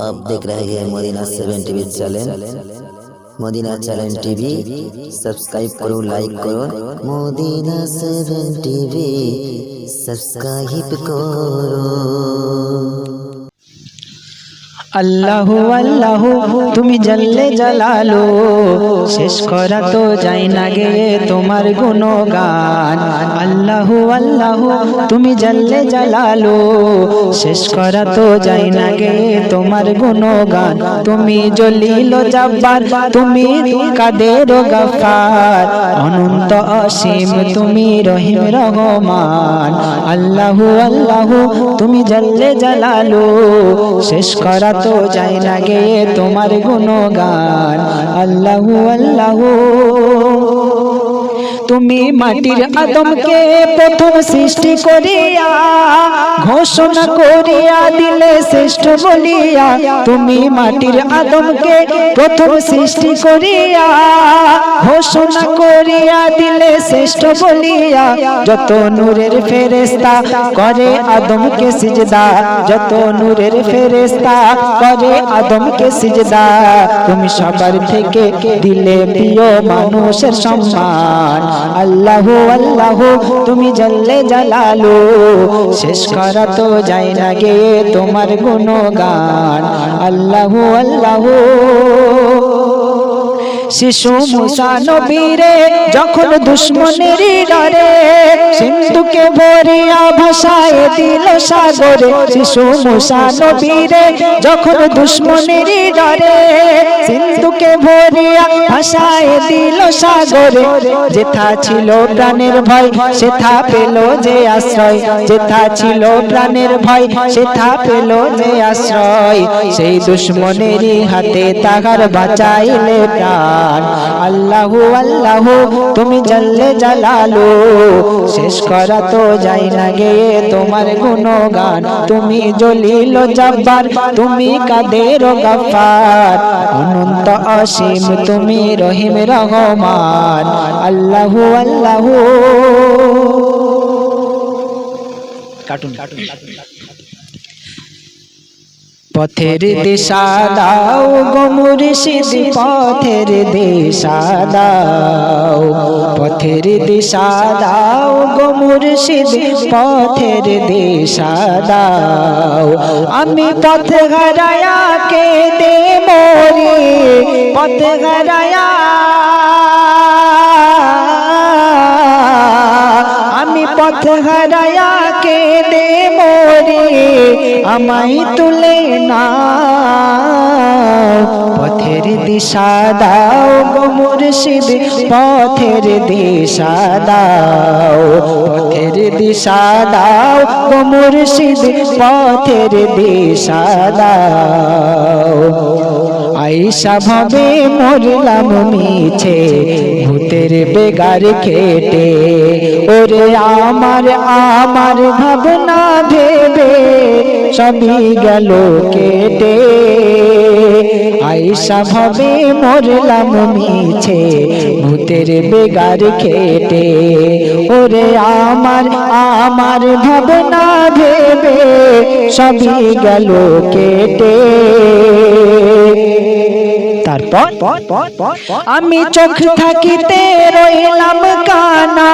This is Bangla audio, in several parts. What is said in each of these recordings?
आप देख रहे हैं Madina seven TV channel Madina channel TV. Subscribe करो लाइक करो। Madina seven TV. सब्सक्राइब करो। আল্লাহু আল্লাহু, তুমি জাল্লে জালালো। শেষ করা তো যাই না গে তোমার গুণগান। আল্লাহু আল্লাহু, তুমি জাল্লে জালালো। শেষ করা তো যাই না গে তোমার গুণগান। তুমি জলিল জাব্বার, তুমি কাদের গাফার। অনন্ত অসীম, তুমি রহিম রহমান। আল্লাহু আল্লাহু, তুমি জাল্লে জালালো। শেষ করা তো যায় না গে তোমার গুণগান। আল্লাহু আল্লাহু। তুমি মাটির আদমকে প্রথম সৃষ্টি করিয়া, ঘোষণা করিয়া দিলে শ্রেষ্ঠ বলিয়া, তুমি মাটির আদমকে প্রথম সৃষ্টি করিয়া, ঘোষণা করিয়া দিলে শ্রেষ্ঠ বলিয়া, যত নূরের ফেরেস্তা করে আদমকে সিজদা, যত নূরের ফেরেস্তা করে আদমকে সিজদা, তুমি সবার থেকে দিলে প্রিয় মানুষের সম্মান। আল্লাহু আল্লাহ, তুমি জাল্লে জালালো। শেষ করা তো যায় না গে তোমার গুণগান। আল্লাহু আল্লাহু। শিশু মুসা নবীরে, যখন দুশ্মনের ডরে, সিন্ধুকে ভরিয়া ভাষায় দিল সাগরে। শিশু মুসা নবীরে, যখন দুশ্মনের ডরে, সিন্ধুকে ভরিয়া ভাষায় দিল সাগরে, যেথা ছিল প্রাণের ভয়, সেথা পেল যে আশ্রয়। যেথা ছিল প্রাণের ভয়, সেথা পেল যে আশ্রয়। সেই দুশ্মনেরই হাতে তাহার বাঁচাইলে প্রাণ। আল্লাহু আল্লাহু, তুমি জাল্লে জালালো, শেষ করা তো যাই না গে তোমার গুণগান। তুমি জলিল জব্বার, তুমি কাদের গাফার? অনন্ত অসীম তুমি রহিম রহমান। আল্লাহু আল্লাহু। কার্টুন। কার্টুন পথের দিশা দাও গোমুর্শিদ পথের দিশা দাও। পথের দিশা দাও গোমুর্শিদ পথের দিশা দাও। আমি পথ হারায়া কে দে মোরি, পথ হারায়া। আমি পথ হারায়া কে দে মোরে, আমায় তুলে না দিশা দাও গো মুর্শিদ, পথের দিশা দাও, পথের দিশা দাও গো মুর্শিদ, পথের দিশা দাও। আইসা ভাবে মরলাম মিছে, ভূতের বেগার খেটে। ওরে আমার আমার ভাবনা ভেবে সবই গেল কেটে। আইসা ভাবে মরলাম মিছে, ভূতের বেগার খেটে। ওরে আমার আমার ভাবনা ভেবে সবই গেল কেটে। তারপর আমি চোখ থাকিতে রইলাম কানা।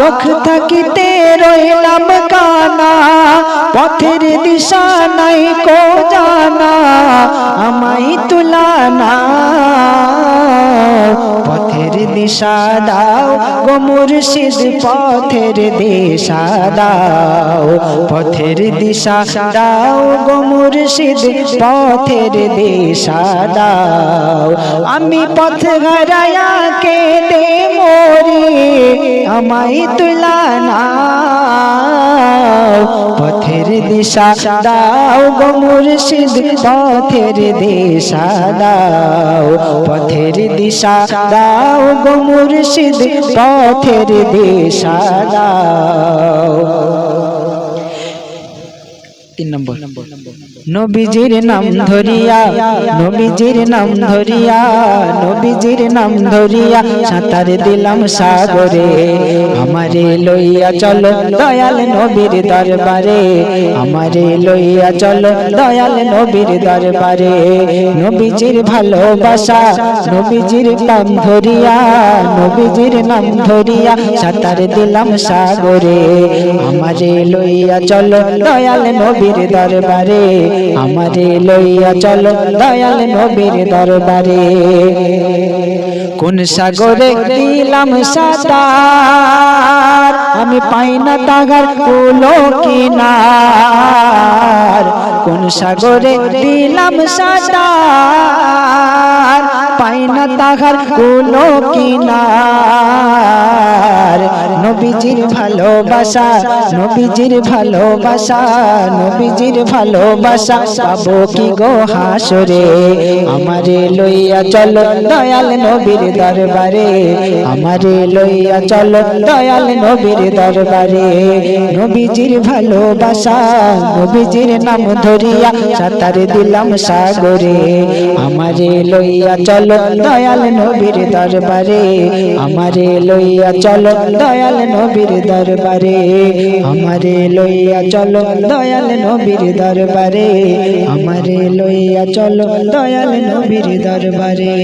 চোখ থাকিতে রইলাম কানা পথের দিশা নাই কো দিশা দাও গো মুর্শিদ পথের দিশা দাও। পথের দিশা দাও গো মুর্শিদ পথের দিশা দাও। আমি পথ হারায়া কে দে মোরি আমাই তুলানা পথের দিশা দাও গো মুর্শিদ, পথের দিশা দাও। পথের দিশা দাও গো মুর্শিদ, পথের দিশা দাও। তিন নম্বর। নবীজির নাম ধরিয়া, নবীজির নাম ধরিয়া, নবীজির নাম ধরিয়া সাঁতার দিলাম সাগরে। আমারে লইয়া চলো দয়াল নবীর দরবারে, আমারে লইয়া চলো দয়াল নবীর দরবারে। নবীজির ভালোবাসা, নবীজির নাম ধরিয়া, নবীজির নাম ধরিয়া সাঁতার দিলাম সাগরে। আমারে লইয়া চলো দয়াল নবীর দরবারে আমারে লইয়া চলো, দয়াল নবীর দরবারে। কোন সাগরে দিলাম সাঁতার আমি পাই না তাগার কুলো কিনার। কোন সাগরে দিলাম সাঁতার পাই না তাগার কুলো কিনার। নবীজির ভালোবাসা নবীজির ভালোবাসা নবীজির ভালোবাসা। পাবো কি গো হাসরে? আমারে লইয়া চলো দয়াল নবীর দরবারে। আমারে লইয়া চলো দয়াল নবীর দরবারে। নবীজির ভালোবাসা, নবীজির নাম ধরিয়া সাঁতার দিলাম সাগরে। আমারে লইয়া চলো দয়াল নবীর দরবারে। আমারে লইয়া চলো দয়াল নবীর দরবারে আমারে লইয়া চলো দয়াল নবীর দরবারে আমারে লইয়া চলো দয়াল নবীর দরবারে।